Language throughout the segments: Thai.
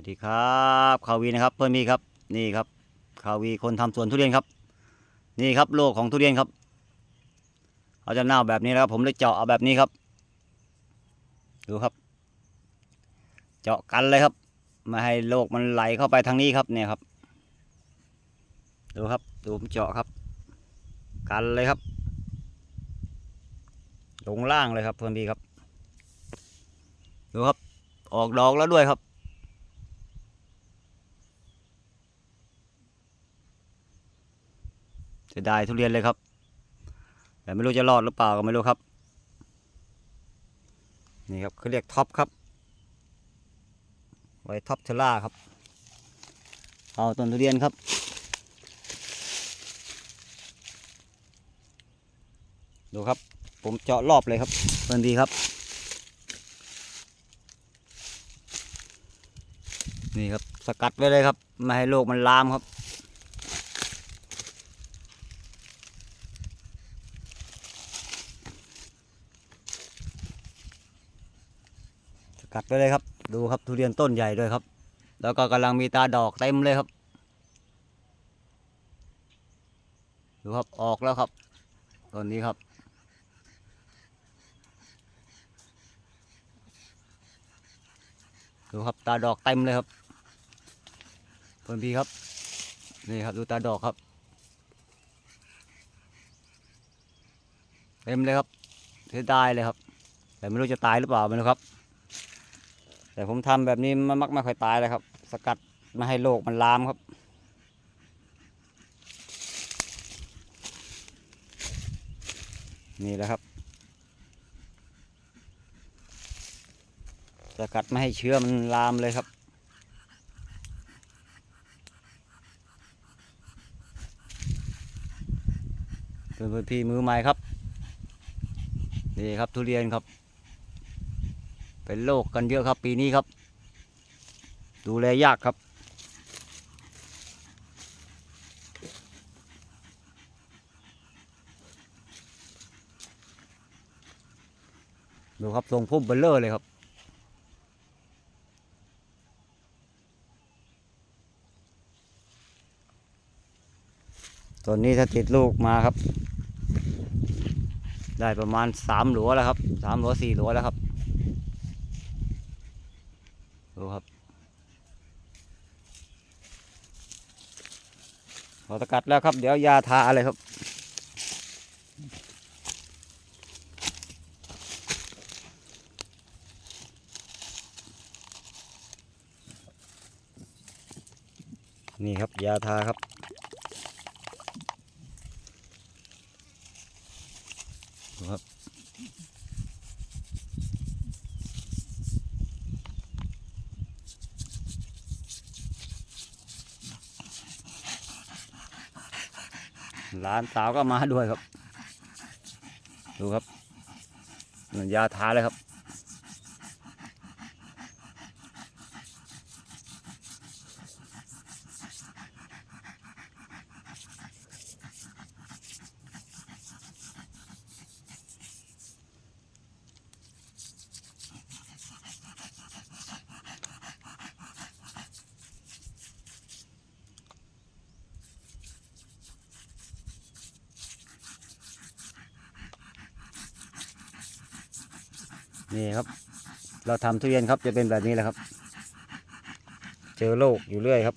วัสดีครับคาวีนะครับเพื่อนมีครับนี่ครับคาวีคนทำสวนทุเรียนครับ นี่ครับโลกของทุเรียนครับเขาจะเน่าแบบนี้นะครับผมเลยเจาะเอาแบบนี้ครับดูครับ เจาะกันเลยครับไม่ให้โลกมันไหลเข้าไปทางนี้ครับเนี่ยครับดูครับดูผมเจาะครับ กันเลยครับ ลงล่างเลยครับเพื่อนพี่ครับ ดูครับ ออกดอกแล้วด้วยครับ เสียดายทุเรียนเลยครับ แต่ไม่รู้จะรอดหรือเปล่าก็ไม่รู้ครับ นี่ครับเขาเรียกท็อปครับ ไว้ท็อปเทล่าครับ เอาต้นทุเรียนครับดูครับ ผมเจาะรอบเลยครับเพื่อนดีครับ นี่ครับสกัดไว้เลยครับ ไม่ให้โรคมันลามครับ กัดไว้เลยครับ ดูครับทุเรียนต้นใหญ่ด้วยครับ แล้วก็กำลังมีตาดอกเต็มเลยครับ ดูครับออกแล้วครับต้นนี้ครับ ดูครับตาดอกเต็มเลยครับเพื่อนพี่ครับ นี่ครับดูตาดอกครับเต็มเลยครับเสียดายเลยครับ แต่ไม่รู้จะตายหรือเปล่าไม่รู้ครับ แต่ผมทำแบบนี้มันมักไม่ค่อยตายเลยครับ สกัดไม่ให้โรคมันลามครับ นี่แหละครับ สกัดไม่ให้เชื้อมันลามเลยครับเป็นพื้นที่มือใหม่ครับ นี่ครับทุเรียนครับ เป็นโรคกันเยอะครับปีนี้ครับ ดูแลยากครับ ดูครับทรงพุ่มเบลเลอร์เลยครับตัวนี้ถ้าติดลูกมาครับ ได้ประมาณสามหลัวแล้วครับสามหลัวสี่หลัวแล้วครับ ดูครับพ อสกัดแล้วครับ เดี๋ยวยาทาอะไรครับ นี่ครับยาทาครับครับ หลานสาวก็มาด้วยครับ ดูครับยาทาเลยครับ นี่ครับ เราทำทุเรียนครับจะเป็นแบบนี้แหละครับ เจอโรคอยู่เรื่อยครับ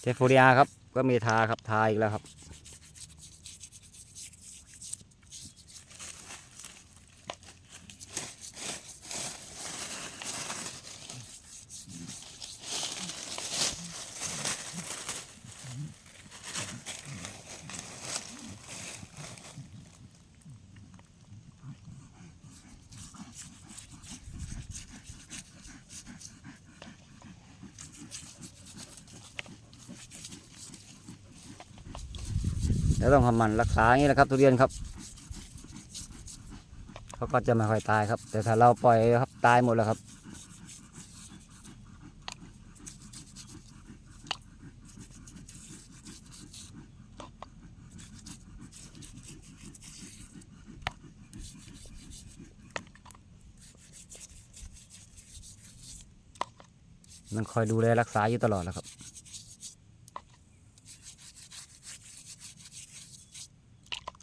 เทฟโฟเรียครับ ก็มีทาครับทาอีกแล้วครับ แล้วต้องทำมันรักษาอย่างนี้แหละครับ ทุเรียนครับเขาก็จะไม่ค่อยตายครับ แต่ถ้าเราปล่อยครับตายหมดแล้วครับ มันคอยดูแลรักษาอยู่ตลอดแล้วครับ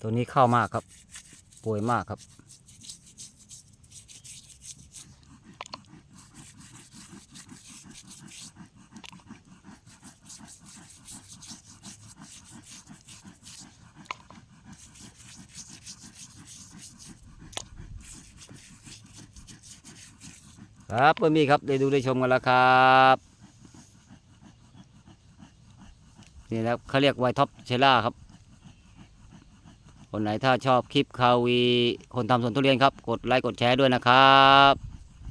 ตัวนี้เข้ามากครับ ป่วยมากครับ ครับเพื่อนมีครับ ได้ดูได้ชมกันแล้วครับนี่นะครับเขาเรียกไวท็อปเชล่าครับ คนไหนถ้าชอบคลิปคาวี คนทำสวนทุเรียนครับ กดไลค์กดแชร์ด้วยนะครับ